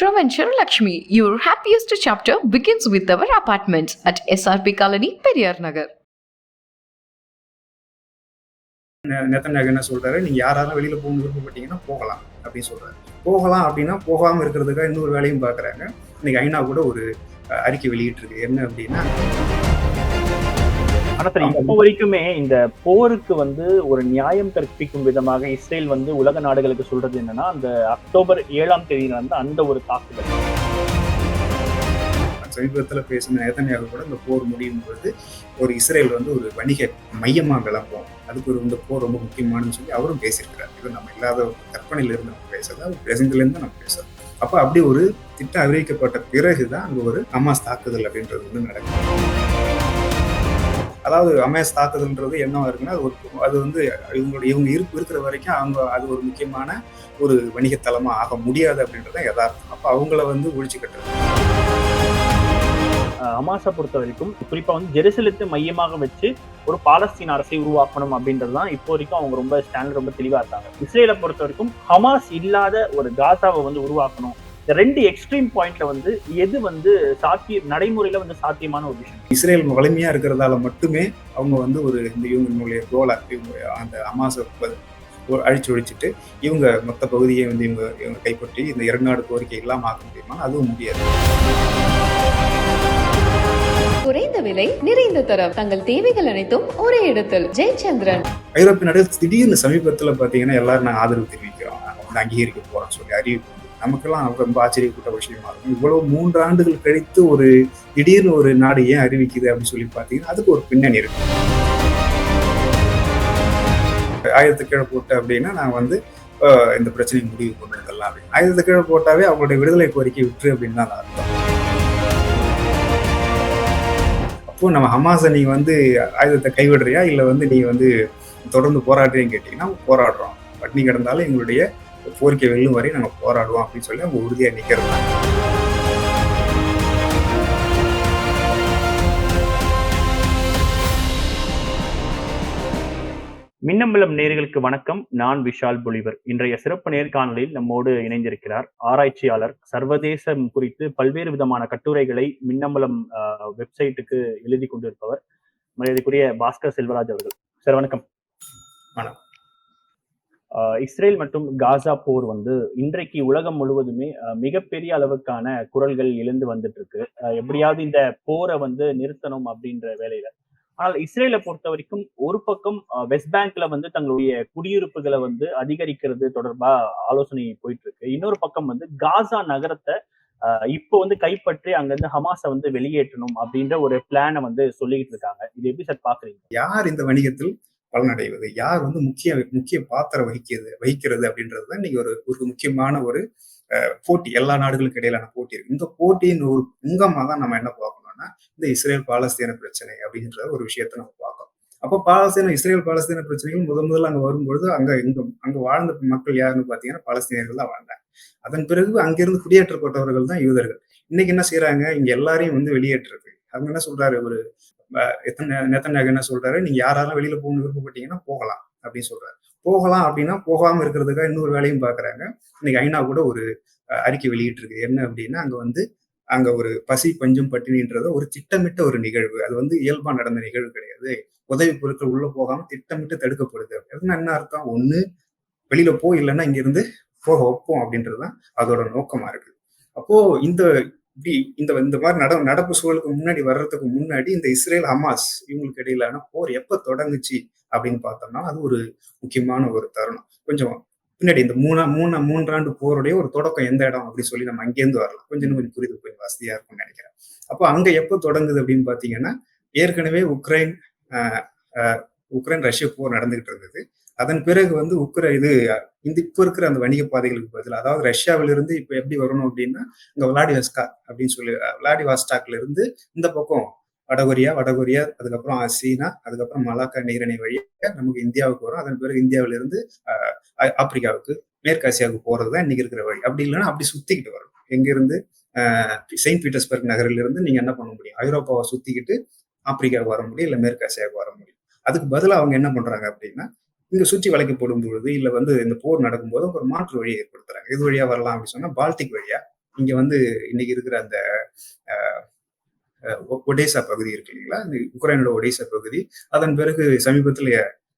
Shravanchar Lakshmi, your happiest chapter begins with our apartments at SRP Colony, Periyar Nagar. நகர் என்ன சொல்றாரு? நீங்க யாராலும் வெளியில போக விருப்பப்பட்டீங்கன்னா போகலாம் அப்படின்னு சொல்றாரு. போகலாம் அப்படின்னா போகாம இருக்கிறதுக்காக இன்னொரு வேலையும் பாக்குறாங்க. இன்னைக்கு ஐநா கூட ஒரு அறிக்கை வெளியிட்டு இருக்கு என்ன அப்படின்னா ஆனா சார் இப்போ வரைக்குமே இந்த போருக்கு வந்து ஒரு நியாயம் கற்பிக்கும் விதமாக இஸ்ரேல் வந்து உலக நாடுகளுக்கு சொல்றது என்னன்னா அந்த அக்டோபர் ஏழாம் தேதி நடந்த அந்த ஒரு தாக்குதல். சமீபத்தில் பேசின நேதன்யாகு கூட இந்த போர் முடியும் பொழுது ஒரு இஸ்ரேல் வந்து ஒரு வணிக மையமா விளம்பும் அதுக்கு ஒரு இந்த போர் ரொம்ப முக்கியமானதுன்னு சொல்லி அவரும் பேசியிருக்கிறார். இது நம்ம இல்லாத ஒரு கற்பனையில இருந்து நம்ம பேசுறது அவர் பிரசன்ட்ல இருந்து நம்ம பேசுறோம் அப்ப அப்படி ஒரு திட்டம் அறிவிக்கப்பட்ட பிறகுதான் அங்க ஒரு அமாஸ் தாக்குதல் அப்படின்றது வந்து நடக்குது. அதாவது அமேஸ் தாக்குதல்ன்றது என்னவா இருக்குன்னா அது ஒரு அது வந்து இவங்களுடைய இவங்க இருப்பு இருக்கிற வரைக்கும் அவங்க அது ஒரு முக்கியமான ஒரு வணிகத்தலமா ஆக முடியாது அப்படின்றத யதார்த்தம். அப்ப அவங்கள வந்து ஒழிச்சு கட்டுறது. ஹமாஸை பொறுத்த வரைக்கும் குறிப்பா வந்து ஜெருசலத்தை மையமாக வச்சு ஒரு பாலஸ்தீன் அரசை உருவாக்கணும் அப்படின்றது தான் இப்போ வரைக்கும் அவங்க ரொம்ப ஸ்டாண்ட் ரொம்ப தெளிவாக இருக்காங்க. இஸ்ரேலை பொறுத்த வரைக்கும் ஹமாஸ் இல்லாத ஒரு காசாவை வந்து உருவாக்கணும் இந்த ரெண்டு எக்ஸ்ட்ரீம் பாயிண்ட்ல வந்து எது வந்து சாத்திய நடைமுறையில வந்து சாத்தியமான ஒரு விஷயம்? இஸ்ரேல் வலிமையா இருக்கிறதால மட்டுமே அவங்க வந்து ஒரு இந்த இவங்களுடைய கோலை இவங்க அந்த அமாச ஒரு அழிச்சு ஒழிச்சிட்டு இவங்க மொத்த பகுதியை வந்து இவங்க இவங்க கைப்பற்றி இந்த இரண்டு நாடு கோரிக்கை இல்லாம ஆக்க முடியுமா? அதுவும் முடியாது. குறைந்த விலை நிறைந்த தரம். தங்கள் தேவைகள் அனைத்தும் ஒரே இடத்தில். ஜெயச்சந்திரன். ஐரோப்பிய நாடுகள் திடீர்னு சமீபத்துல பாத்தீங்கன்னா எல்லாரும் நாங்க ஆதரவு தெரிவிக்கிறோம். நாங்க வந்து அங்கீகரிக்க போறோம்னு சொல்லி அறிவிப்பு நமக்கெல்லாம் ரொம்ப ஆச்சரியப்பட்ட விஷயமா இருக்கும். இவ்வளவு மூன்று ஆண்டுகள் கழித்து ஒரு திடீர்னு ஒரு நாடு ஏன் அறிவிக்குது அப்படின்னு சொல்லி பார்த்தீங்கன்னா அதுக்கு ஒரு பின்னணி இருக்கு. ஆயிரத்து கீழே போட்டு அப்படின்னா நான் வந்து இந்த பிரச்சனையை முடிவு கொண்டு வந்துடலாம் அப்படின்னு. ஆயிரத்து கீழே போட்டாவே அவங்களுடைய விடுதலை கோரிக்கை விட்டுரு அப்படின்னு தான் அர்த்தம். அப்போ நம்ம ஹமாஸை நீங்க வந்து ஆயுதத்தை கைவிடுறியா? இல்லை வந்து நீ வந்து தொடர்ந்து போராடுறீன்னு கேட்டீங்கன்னா போராடுறோம். பட்னி கிடந்தாலும் எங்களுடைய கோரிக்கை வெல்லும் வரை நாங்கள் போராடுவோம் அப்படின்னு சொல்லி அவங்க உறுதியாக நிற்கிறது மின்னம்பலம் நேர்களுக்கு வணக்கம். நான் விஷால் பொலிவர். இன்றைய சிறப்பு நேர்காணலில் நம்மோடு இணைந்திருக்கிறார் ஆராய்ச்சியாளர் சர்வதேசம் குறித்து பல்வேறு விதமான கட்டுரைகளை மின்னம்பலம் வெப்சைட்டுக்கு எழுதி கொண்டிருப்பவர் மரியாதைக்குரிய பாஸ்கர் செல்வராஜ் அவர்கள். சார் வணக்கம். வணக்கம். ஆஹ், இஸ்ரேல் மற்றும் காசா போர் வந்து இன்றைக்கு உலகம் முழுவதுமே மிகப்பெரிய அளவுக்கான குரல்கள் எழுந்து வந்துட்டு இருக்கு எப்படியாவது இந்த போரை வந்து நிறுத்தணும் அப்படின்ற வேலையில. ஆனால் இஸ்ரேலை பொறுத்த வரைக்கும் ஒரு பக்கம் அஹ், வெஸ்ட் பேங்க்ல வந்து தங்களுடைய குடியிருப்புகளை வந்து அதிகரிக்கிறது தொடர்பா ஆலோசனை போயிட்டு இருக்கு இன்னொரு பக்கம் வந்து காசா நகரத்தை இப்போ வந்து கைப்பற்றி அங்கிருந்து ஹமாஸை வந்து வெளியேற்றணும் அப்படின்ற ஒரு பிளானை வந்து சொல்லிக்கிட்டு இருக்காங்க இது எப்படி சார் பாக்குறீங்க? யார் இந்த வணிகத்தில் பலனடைவது. யார் வந்து முக்கிய முக்கிய பாத்திரம் வகிக்கிறது வகிக்கிறது அப்படின்றது தான் இன்னைக்கு ஒரு ஒரு முக்கியமான ஒரு அஹ், போட்டி. எல்லா நாடுகளுக்கு இடையிலான போட்டி இருக்கு. இந்த போட்டியின் ஒரு அங்கமா தான் நம்ம என்ன பார்க்கணும்னா இந்த இஸ்ரேல் பாலஸ்தீன பிரச்சனை அப்படின்ற ஒரு விஷயத்தை நம்ம பார்க்கணும். அப்போ பாலஸ்தீன இஸ்ரேல் பாலஸ்தீன பிரச்சனைகள் முதன் முதல்ல அங்கே வரும்பொழுது அங்க இங்க அங்க வாழ்ந்த மக்கள் யாருன்னு பாத்தீங்கன்னா பாலஸ்தீனியர்கள் தான் வாழ்ந்தாங்க. அதன் பிறகு அங்கிருந்து குடியேற்றப்பட்டவர்கள் தான் யூதர்கள். இன்னைக்கு என்ன செய்யறாங்க இங்க எல்லாரையும் வந்து வெளியேற்றுறது. அவங்க என்ன சொல்றாரு? ஒரு எத்தனை நேத்தன்யாகு என்ன சொல்றாரு? நீங்க யாராலும் வெளியில போகணும்னு விருப்பப்பட்டீங்கன்னா போகலாம் அப்படின்னு சொல்றாரு. போகலாம் அப்படின்னா போகாம இருக்கிறதுக்காக இன்னொரு வேலையும் பாக்குறாங்க. இன்னைக்கு ஐநா கூட ஒரு அறிக்கை வெளியிட்டு இருக்கு என்ன அப்படின்னா அங்க வந்து அங்க ஒரு பசி பஞ்சம் பட்டினின்றத ஒரு திட்டமிட்ட ஒரு நிகழ்வு. அது வந்து இயல்பா நடந்த நிகழ்வு கிடையாது. உதவி பொருட்கள் உள்ள போகாம திட்டமிட்டு தடுக்கப்படுது அப்படின்னா என்ன அர்த்தம்? ஒண்ணு வெளியில போ இல்லைன்னா இங்க இருந்து போக வைப்போம் அப்படின்றதுதான் அதோட நோக்கமா இருக்கு. அப்போ இந்த இப்படி இந்த இந்த மாதிரி நட நடப்பு சூழலுக்கு முன்னாடி வர்றதுக்கு முன்னாடி இந்த இஸ்ரேல் ஹமாஸ் இவங்களுக்கு இடையிலான போர் எப்ப தொடங்குச்சு அப்படின்னு பார்த்தோம்னா அது ஒரு முக்கியமான ஒரு தருணம். கொஞ்சம் பின்னாடி இந்த மூணா மூணா மூன்றாண்டு போருடைய ஒரு தொடக்கம் எந்த இடம் அப்படின்னு சொல்லி நம்ம அங்கேருந்து வரலாம். கொஞ்சம் கொஞ்சம் புரிதல் கொஞ்சம் வசதியா இருக்கும்னு நினைக்கிறேன். அப்போ அங்க எப்போ தொடங்குது அப்படின்னு பாத்தீங்கன்னா ஏற்கனவே உக்ரைன் உக்ரைன் ரஷ்ய போர் நடந்துகிட்டு இருந்தது. அதன் பிறகு வந்து உக்கிர இது இந்த இப்போ இருக்கிற அந்த வணிக பாதைகளுக்கு பதில் அதாவது ரஷ்யாவிலிருந்து இப்போ எப்படி வரணும் அப்படின்னா இந்த விளாடிவஸ்கா அப்படின்னு சொல்லி விளாடிவாஸ்டாக்ல இருந்து இந்த பக்கம் வடகொரியா வடகொரியா அதுக்கப்புறம் சீனா அதுக்கப்புறம் மலாக்கா நீரிணை வழியாக நமக்கு இந்தியாவுக்கு வரும். அதன் பிறகு இந்தியாவில இருந்து ஆப்பிரிக்காவுக்கு மேற்காசியாவுக்கு போறது தான் இன்னைக்கு இருக்கிற வழி. அப்படி இல்லைன்னா அப்படி சுத்திக்கிட்டு வரும் எங்கிருந்து ஆஹ், செயின்ட் பீட்டர்ஸ்பர்க் நகரிலிருந்து இருந்து நீங்க என்ன பண்ண முடியும்? ஐரோப்பாவை சுத்திக்கிட்டு ஆப்பிரிக்காவுக்கு வர முடியும் இல்லை மேற்காசியாவுக்கு வர முடியும். அதுக்கு பதிலா அவங்க என்ன பண்றாங்க அப்படின்னா இங்க சுற்றி வளைக்கப்படும் பொழுது இல்ல வந்து இந்த போர் நடக்கும்போது ஒரு மாற்று வழியை ஏற்படுத்துறாங்க. இது வழியா வரலாம் அப்படின்னு சொன்னா பால்டிக் வழியா. இங்க வந்து இன்னைக்கு இருக்கிற அந்த ஒடேசா பகுதி இருக்கு இல்லைங்களா? இந்த உக்ரைனோட ஒடேசா பகுதி. அதன் பிறகு சமீபத்தில்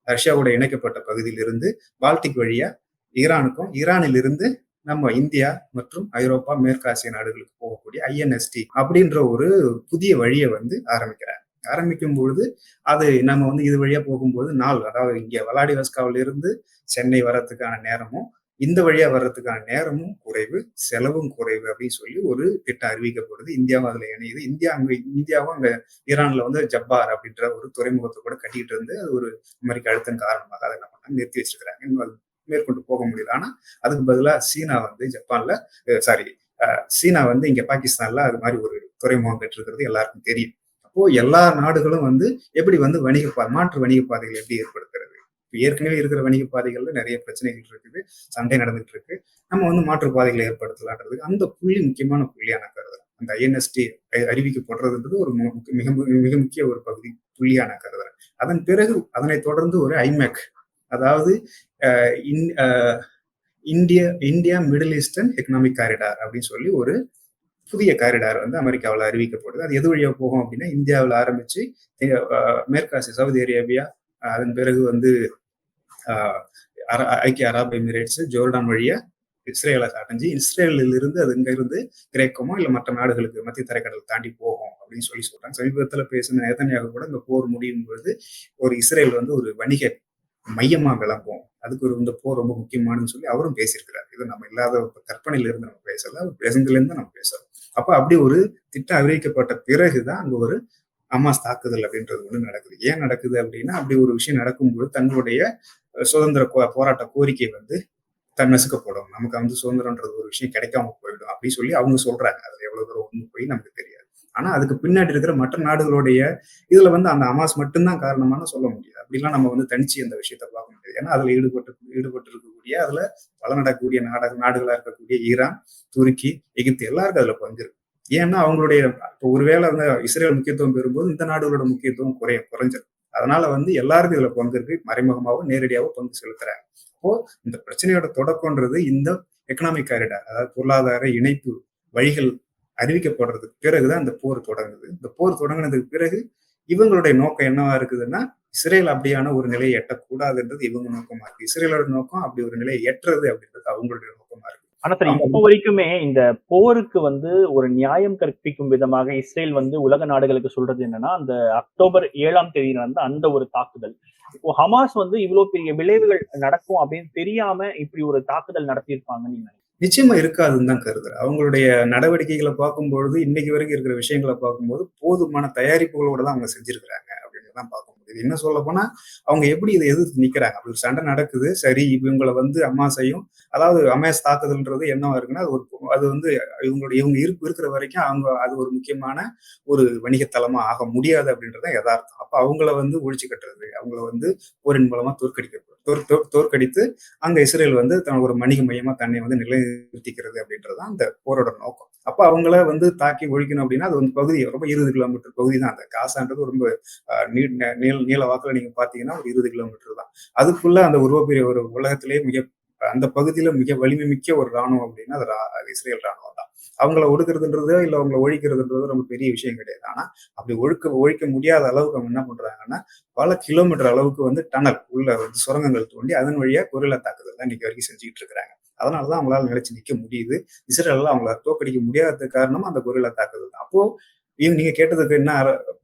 ரஷ்யாவோட இணைக்கப்பட்ட பகுதியிலிருந்து பால்டிக் வழியா ஈரானுக்கும் ஈரானிலிருந்து நம்ம இந்தியா மற்றும் ஐரோப்பா மேற்காசிய நாடுகளுக்கு போகக்கூடிய ஐஎன்எஸ்டி அப்படின்ற ஒரு புதிய வழியை வந்து ஆரம்பிக்கிறாங்க. ஆரம்பிக்கும் பொழுது அது நம்ம வந்து இது வழியா போகும்போது நாள் அதாவது இங்க வலாடிவஸ்காவில இருந்து சென்னை வர்றதுக்கான நேரமும் இந்த வழியா வர்றதுக்கான நேரமும் குறைவு செலவும் குறைவு அப்படின்னு சொல்லி ஒரு திட்டம் அறிவிக்கப்படுது. இந்தியாவும் அதுல இணையுது. இந்தியா அங்க இந்தியாவும் அங்க ஈரான்ல வந்து ஜப்பார் அப்படின்ற ஒரு துறைமுகத்தை கூட கட்டிட்டு இருந்து அது ஒரு அமெரிக்க அழுத்தம் காரணமாக அதை என்ன பண்ணாங்க நிறுத்தி வச்சிருக்கிறாங்க. இன்னும் அது மேற்கொண்டு போக முடியல. ஆனா அதுக்கு பதிலாக சீனா வந்து ஜப்பான்ல சாரி சீனா வந்து இங்க பாகிஸ்தான்ல அது மாதிரி ஒரு துறைமுகம் கட்டிருக்கிறது எல்லாருக்கும் தெரியும். அப்போ எல்லா நாடுகளும் வந்து எப்படி வந்து வணிக மாற்று வணிக பாதைகள் எப்படி ஏற்படுத்துறது? ஏற்கனவே இருக்கிற வணிக பாதைகள்ல நிறைய பிரச்சனைகள் இருக்குது சண்டை நடந்துட்டு இருக்கு. நம்ம வந்து மாற்று பாதைகளை ஏற்படுத்தலான்றதுக்கு அந்த புள்ளி முக்கியமான புள்ளியான கருதுறேன் அந்த ஐஎன்எஸ்டி அறிவிக்கப்படுறதுன்றது ஒரு மிக மு- மிக முக்கிய ஒரு பகுதி புள்ளியான கருதுறேன் அதன் பிறகு அதனை தொடர்ந்து ஒரு ஐமேக் அதாவது இந்திய India Middle Eastern economic corridor அப்படின்னு சொல்லி ஒரு புதிய காரிடார் வந்து அமெரிக்காவில் அறிவிக்கப்படுது. அது எது வழியாக போகும் அப்படின்னா இந்தியாவில் ஆரம்பித்து அஹ், மேற்காசிய சவுதி அரேபியா அதன் பிறகு வந்து அர- ஐக்கிய அரபு எமிரேட்ஸ் ஜோர்டான் வழியா இஸ்ரேலை அடைஞ்சு இஸ்ரேலில் இருந்து அது இங்கிருந்து கிரேக்கமோ இல்லை மற்ற நாடுகளுக்கு மத்திய தரைக்கடல் தாண்டி போகும் அப்படின்னு சொல்லி சொல்றாங்க. சமீபத்தில் பேசின நேதன்யாகு கூட இந்த போர் முடியும் பொழுது ஒரு இஸ்ரேல் வந்து ஒரு வணிக மையமாக விளங்கும். அதுக்கு ஒரு இந்த போர் ரொம்ப முக்கியமானதுன்னு சொல்லி அவரும் பேசியிருக்கிறார். இது நம்ம இல்லாத கற்பனையிலிருந்து நம்ம பேசல அவர் நம்ம பேசலாம் அப்ப அப்படி ஒரு திட்டம் அறிவிக்கப்பட்ட பிறகுதான் அங்க ஒரு அம்மாஸ் தாக்குதல் அப்படின்றது ஒன்று நடக்குது. ஏன் நடக்குது அப்படின்னா அப்படி ஒரு விஷயம் நடக்கும்போது தங்களுடைய சுதந்திர கோ- போராட்ட கோரிக்கை வந்து தன் நசுக்கப்படும். நமக்கு வந்து சுதந்திரன்றது ஒரு விஷயம் கிடைக்காம போயிடும் அப்படின்னு சொல்லி அவங்க சொல்றாங்க. அதுல எவ்வளவு தூரம் ஒன்று போய் நமக்கு தெரியாது. ஆனா அதுக்கு பின்னாடி இருக்கிற மற்ற நாடுகளுடைய இதுல வந்து அந்த அமாஸ் மட்டும்தான் காரணமான சொல்ல முடியாது. அப்படிலாம் நம்ம வந்து தனிச்சு அந்த விஷயத்த பார்க்க முடியாது. ஏன்னா அதுல ஈடுபட்டு ஈடுபட்டு இருக்கக்கூடிய அதுல பல நடக்கக்கூடிய நாடக நாடுகளா இருக்கக்கூடிய ஈரான் துருக்கி எகிப்து எல்லாருக்கும் அதுல பங்கிருக்கு. ஏன்னா அவங்களுடைய இப்போ ஒருவேளை வந்து இஸ்ரேல் முக்கியத்துவம் பெறும்போது இந்த நாடுகளோட முக்கியத்துவம் குறைய குறைஞ்சிரும். அதனால வந்து எல்லாருக்கும் இதுல பங்கு இருக்கு மறைமுகமாகவும் நேரடியாகவும் பங்கு செலுத்துறாங்க. அப்போ இந்த பிரச்சனையோட தொடக்கம்ன்றது இந்த எக்கனாமிக் காரிடார் அதாவது பொருளாதார இணைப்பு வழிகள் அறிவிக்கப்படுறதுக்கு பிறகுதான் இந்த போர் தொடங்குது. இந்த போர் தொடங்கினதுக்கு பிறகு இவங்களுடைய நோக்கம் என்னவா இருக்குதுன்னா இஸ்ரேல் அப்படியான ஒரு நிலையை எட்டக்கூடாதுன்றது இவங்க நோக்கமா இருக்கு. இஸ்ரேலோட நோக்கம் அப்படி ஒரு நிலையை எட்டுறது அப்படின்றது அவங்களுடைய நோக்கமா இருக்கு. ஆனா சார் இப்போ வரைக்குமே இந்த போருக்கு வந்து ஒரு நியாயம் கற்பிக்கும் விதமாக இஸ்ரேல் வந்து உலக நாடுகளுக்கு சொல்றது என்னன்னா அந்த அக்டோபர் ஏழாம் தேதி நடந்த அந்த ஒரு தாக்குதல். இப்போ ஹமாஸ் வந்து இவ்வளவு பெரிய விளைவுகள் நடக்கும் அப்படின்னு தெரியாம இப்படி ஒரு தாக்குதல் நடத்தியிருப்பாங்கன்னு நீங்க? நிச்சயமா இருக்காதுன்னு தான் கருதுறேன். அவங்களுடைய நடவடிக்கைகளை பார்க்கும்பொழுது இன்னைக்கு வரைக்கும் இருக்கிற விஷயங்களை பார்க்கும்போது போதுமான தயாரிப்புகளோட தான் அவங்க செஞ்சிருக்கிறாங்க அப்படின்னு தான் பார்க்க முடியுது. என்ன சொல்ல போனா அவங்க எப்படி இதை எதிர்த்து நிக்கிறாங்க? அப்படி ஒரு சண்டை நடக்குது. சரி இவங்களை வந்து அம்மாசையும் அதாவது அமேஸ் தாக்குதல்ன்றது என்னவா இருக்குன்னா அது ஒரு அது வந்து இவங்களுடைய இவங்க இருப்பு இருக்கிற வரைக்கும் அவங்க அது ஒரு முக்கியமான ஒரு வணிகத்தலமா ஆக முடியாது அப்படின்றத யதார்த்தம். அப்ப அவங்கள வந்து ஒழிச்சு கட்டுறது அவங்கள வந்து போரின் மூலமா தோற்கடிக்க தோற் தோற்கடித்து அங்க இஸ்ரேல் வந்து தன் ஒரு வணிக மையமா தன்னை வந்து நிலைநிறுத்திக்கிறது அப்படின்றதான் அந்த போரோட நோக்கம். அப்போ அவங்கள வந்து தாக்கி ஒழிக்கணும் அப்படின்னா அது வந்து பகுதி ரொம்ப இருபது கிலோமீட்டர் பகுதி தான். அந்த காசான்றது ரொம்ப நீ- நீள நீள வாக்குல நீங்க பாத்தீங்கன்னா ஒரு இருபது கிலோமீட்டர் தான். அதுக்குள்ள அந்த உருவப்பெரிய ஒரு உலகத்திலேயே மிக அந்த பகுதியில மிக வலிமை மிக்க ஒரு ராணுவம் அப்படின்னா அது இஸ்ரேல் ராணுவம் தான். அவங்கள ஒடுக்குறதுன்றதோ இல்லை அவங்கள ஒழிக்கிறதுன்றதோ ரொம்ப பெரிய விஷயம் கிடையாது. ஆனால் அப்படி ஒழுக்க ஒழிக்க முடியாத அளவுக்கு அவங்க என்ன பண்றாங்கன்னா பல கிலோமீட்டர் அளவுக்கு வந்து டனல் உள்ள வந்து சுரங்கங்கள் தோண்டி அதன் வழியா கொரில்லா தாக்குதல் தான் இன்னைக்கு வரைக்கும் செஞ்சுக்கிட்டு இருக்கிறாங்க. அதனால தான் அவங்களால நிலைச்சு நிற்க முடியுது. இஸ்ரேலால் அவங்கள தோக்கடிக்க முடியாத காரணம் அந்த கொரில்லா தாக்குதல் தான் அப்போ இவங்க நீங்க கேட்டதுக்கு என்ன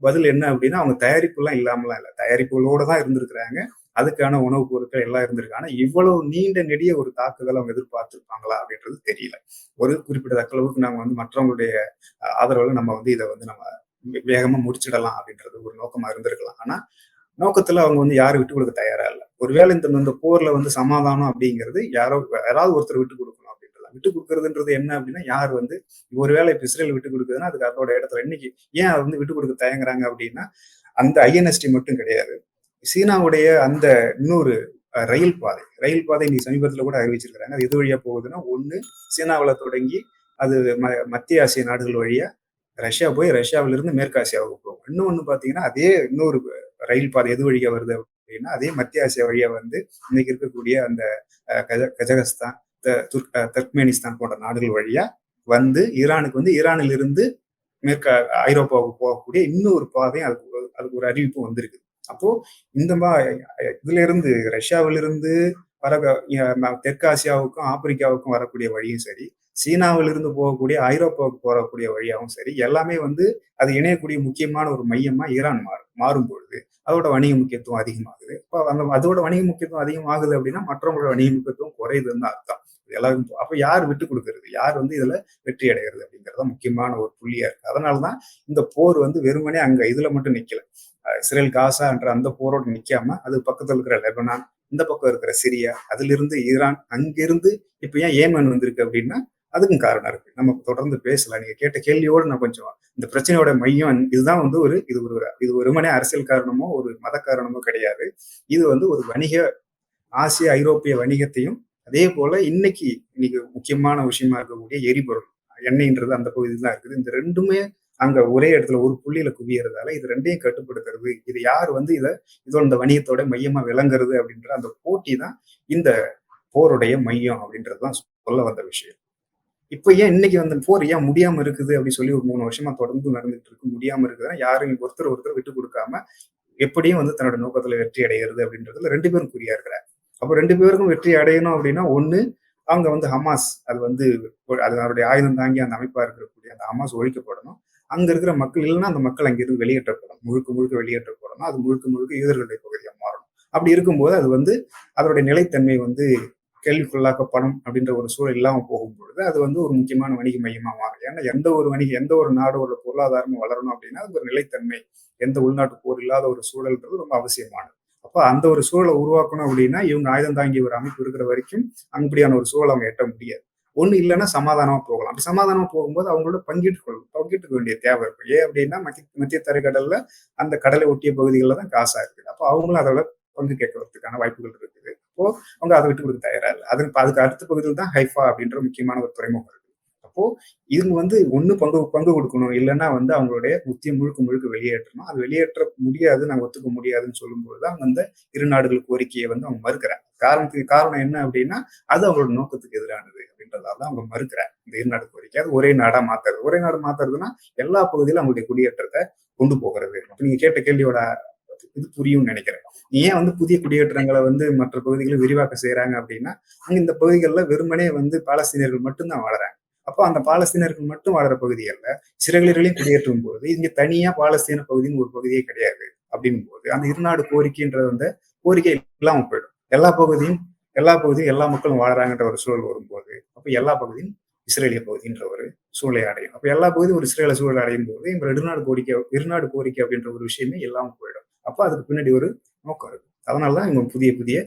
பதில் என்ன அப்படின்னா அவங்க தயாரிப்புலாம் இல்லாமலாம் இல்லை. தயாரிப்புகளோட தான் இருந்திருக்கிறாங்க. அதுக்கான உணவுப் பொருட்கள் எல்லாம் இருந்திருக்கு. ஆனால் இவ்வளவு நீண்ட நெடிய ஒரு தாக்குதல் அவங்க எதிர்பார்த்துருப்பாங்களா அப்படின்றது தெரியல. ஒரு குறிப்பிடத்தக்க அளவுக்கு நாங்கள் வந்து மற்றவங்களுடைய ஆதரவில் ஆதரவுல நம்ம வந்து இதை வந்து நம்ம வேகமாக வேகமா முடிச்சிடலாம் அப்படின்றது ஒரு நோக்கமா இருந்திருக்கலாம். ஆனா நோக்கத்துல அவங்க வந்து யாரும் விட்டு கொடுக்க தயாரா இல்ல. ஒருவேளை இந்த இந்த போர்ல வந்து சமாதானம் அப்படிங்கிறது யாரோ யாராவது ஒருத்தர் விட்டு கொடுக்கணும் அப்படின்றலாம் விட்டு கொடுக்கறதுன்றது என்ன அப்படின்னா யார் வந்து ஒருவேளை இப்ப இஸ்ரேல் விட்டு கொடுக்குதுன்னா அதுக்கு அதோட இடத்துல இன்னைக்கு ஏன் அதை வந்து விட்டு கொடுக்க தயங்குறாங்க அப்படின்னா அந்த ஐஎன்எஸ்டி மட்டும் கிடையாது. சீனாவுடைய அந்த இன்னொரு ரயில் பாதை ரயில் பாதை இன்னைக்கு சமீபத்துல கூட அறிவிச்சிருக்கிறாங்க. அது எது வழியா போகுதுன்னா ஒண்ணு சீனாவுல தொடங்கி அது ம- மத்திய ஆசிய நாடுகள் வழியா ரஷ்யா போய் ரஷ்யாவிலிருந்து இருந்து மேற்கு போகும். இன்னொன்னு பாத்தீங்கன்னா அதே இன்னொரு ரயில் பாதை எது வழியாக வருது அப்படின்னா அதே மத்திய ஆசியா வழியாக வந்து இன்னைக்கு இருக்கக்கூடிய அந்த கஜ கஜகஸ்தான் த- துர்க்- தர்க்மேனிஸ்தான் போன்ற நாடுகள் வழியா வந்து ஈரானுக்கு வந்து ஈரானில் இருந்து மேற்கு ஐரோப்பாவுக்கு போகக்கூடிய இன்னொரு பாதையும் அதுக்கு அதுக்கு ஒரு அறிவிப்பு வந்திருக்கு. அப்போ இந்த மா இதுல இருந்து ரஷ்யாவிலிருந்து வர தெற்காசியாவுக்கும் தெற்கு ஆசியாவுக்கும் ஆப்பிரிக்காவுக்கும் வரக்கூடிய வழியும் சரி சீனாவிலிருந்து போகக்கூடிய ஐரோப்பாவுக்கு போகக்கூடிய வழியாகவும் சரி எல்லாமே வந்து அது இணையக்கூடிய முக்கியமான ஒரு மையமா ஈரான் மாறும் மாறும் பொழுது அதோட வணிக முக்கியத்துவம் அதிகமாகுது. இப்போ அந்த அதோட வணிக முக்கியத்துவம் அதிகமாகுது அப்படின்னா மற்றவங்களோட வணிக முக்கியத்துவம் குறையுதுன்னு அர்த்தம். எல்லாருக்கும் அப்ப யார் விட்டு கொடுக்கறது? யார் வந்து இதுல வெற்றி அடைகிறது அப்படிங்கிறது தான் முக்கியமான ஒரு புள்ளியா இருக்கு. அதனாலதான் இந்த போர் வந்து வெறுமனே அங்க இதுல மட்டும் நிக்கல. இஸ்ரேல் காசா என்ற அந்த போரோட நிக்காம அது பக்கத்துல இருக்கிற லெபனான் இந்த பக்கம் இருக்கிற சிரியா அதிலிருந்து ஈரான் அங்கிருந்து இப்ப ஏன் ஏமன் வந்திருக்கு அப்படின்னா அதுக்கும் காரணம் இருக்கு. நம்ம தொடர்ந்து பேசலாம். நீங்க கேட்ட கேள்வியோடு நான் கொஞ்சம் இந்த பிரச்சனையோட மையம் இதுதான் வந்து ஒரு இது ஒரு இது ஒருமனே அரசியல் காரணமோ ஒரு மத காரணமோ கிடையாது. இது வந்து ஒரு வணிக ஆசிய ஐரோப்பிய வணிகத்தையும் அதே போல இன்னைக்கு இன்னைக்கு முக்கியமான விஷயமா இருக்கக்கூடிய எரிபொருள் எண்ணெய்ன்றது அந்த பகுதியில் தான் இருக்குது. இந்த ரெண்டுமே அங்க ஒரே இடத்துல ஒரு புள்ளியில குவியறதால இது ரெண்டையும் கட்டுப்படுத்துறது. இது யார் வந்து இதை இதோட இந்த வணிகத்தோட மையமா விளங்குறது அப்படின்ற அந்த போட்டி தான் இந்த போருடைய மையம் அப்படின்றது தான் சொல்ல வந்த விஷயம். இப்ப ஏன் இன்னைக்கு வந்து போர் ஏன் முடியாம இருக்குது அப்படின்னு சொல்லி ஒரு மூணு வருஷமா தொடர்ந்து நடந்துட்டு இருக்கு. முடியாம இருக்குதுன்னா யாரும் ஒருத்தர் ஒருத்தர் விட்டு கொடுக்காம எப்படியும் வந்து தன்னோட நோக்கத்துல வெற்றி அடைகிறது அப்படின்றதுல ரெண்டு பேரும் குறியா இருக்கிறார். அப்போ ரெண்டு பேருக்கும் வெற்றி அடையணும் அப்படின்னா ஒண்ணு அவங்க வந்து ஹமாஸ் அது வந்து அது அவருடைய ஆயுதம் தாங்கி அந்த அமைப்பா இருக்கக்கூடிய அந்த ஹமாஸ் ஒழிக்கப்படணும். அங்க இருக்கிற மக்கள் இல்லைன்னா அந்த மக்கள் அங்கிருந்து வெளியேற்றப்படணும். முழுக்க முழுக்க வெளியேற்றப்படணும். அது முழுக்க முழுக்க யூதர்களுடைய பகுதியாக மாறணும். அப்படி இருக்கும்போது அது வந்து அதனுடைய நிலைத்தன்மை வந்து கேள்விக்குள்ளாக்கப்படும் அப்படின்ற ஒரு சூழல் இல்லாம போகும்பொழுது அது வந்து ஒரு முக்கியமான வணிக மையமாக மாறும் ஏன்னா எந்த ஒரு வணிக எந்த ஒரு நாடோட பொருளாதாரமும் வளரணும் அப்படின்னா அது ஒரு நிலைத்தன்மை எந்த உள்நாட்டு போர் இல்லாத ஒரு சூழல்ன்றது ரொம்ப அவசியமானது. அப்போ அந்த ஒரு சூழலை உருவாக்கணும் அப்படின்னா இவங்க ஆயுதம் தாங்கி ஒரு அமைப்பு இருக்கிற வரைக்கும் அப்படியான ஒரு சூழல் அவங்க எட்ட முடியாது. ஒன்று இல்லைன்னா சமாதானமாக போகலாம். அப்படி சமாதானமாக போகும்போது அவங்களோட பங்கிட்டு கொள் பங்கிட்டுக்க வேண்டிய தேவை இருக்கும். ஏன் அப்படின்னா மத்திய மத்திய தரைக்கடலில் அந்த கடலை ஒட்டிய பகுதிகளில் தான் காசாக இருக்குது. அப்போ அவங்களும் அதோட பங்கு கேட்கறதுக்கான வாய்ப்புகள் இருக்குது. அப்போ அவங்க அதை விட்டு கொடுக்க தயாரா இல்லை. அது அதுக்கு அடுத்த பகுதியில் தான் ஹைஃபா அப்படின்ற முக்கியமான ஒரு துறைமுகம் இருக்கு. அப்போ இவங்க வந்து ஒண்ணு பங்கு பங்கு கொடுக்கணும். இல்லைன்னா வந்து அவங்களுடைய புத்தியை முழுக்க முழுக்க வெளியேற்றணும். அது வெளியேற்ற முடியாது நாங்க ஒத்துக்க முடியாதுன்னு சொல்லும்போது தான் அந்த இரு நாடுகள் கோரிக்கையை வந்து அவங்க மறுக்கிறாங்க. காரணத்துக்கு காரணம் என்ன அப்படின்னா அது அவங்களோட நோக்கத்துக்கு எதிரானது அப்படின்றதால அவங்க மறுக்கிறாங்க. இந்த இரு நாடு கோரிக்கை. அது ஒரே நாடா மாத்துறது. ஒரே நாடு மாத்துறதுன்னா எல்லா பகுதியிலும் அவங்களுடைய குடியேற்றத்தை கொண்டு போகிறது. அப்ப நீங்க கேட்ட கேள்வியோட இது புரியும்னு நினைக்கிறேன். ஏன் வந்து புதிய குடியேற்றங்களை வந்து மற்ற பகுதிகளில் விரிவாக்கம் செய்யறாங்க அப்படின்னா அங்கே இந்த பகுதிகளில் வெறுமனே வந்து பாலஸ்தீனியர்கள் மட்டும்தான் வாழறாங்க. அப்போ அந்த பாலஸ்தீனர்கள் மட்டும் வாழற பகுதிகளில் சிறகுலர்களையும் குடியேற்றும் போது இங்கே தனியா பாலஸ்தீன பகுதின்னு ஒரு பகுதியே கிடையாது அப்படின் போது அந்த இருநாடு கோரிக்கைன்றது வந்து கோரிக்கை இல்லாமல் போயிடும். எல்லா பகுதியும் எல்லா பகுதியும் எல்லா மக்களும் வாழறாங்கன்ற ஒரு சூழல் வரும்போது அப்போ எல்லா பகுதியும் இஸ்ரேலிய பகுதின்ற ஒரு சூழலை அடையும். அப்போ எல்லா பகுதியும் ஒரு இஸ்ரேல சூழலை அடையும் போது இந்த இருநாடு கோரிக்கை இருநாடு கோரிக்கை அப்படின்ற ஒரு விஷயமே இல்லாமல் போயிடும். அப்போ அதுக்கு பின்னாடி ஒரு நோக்கம் அதனால் தான் இவங்க புதிய புதிய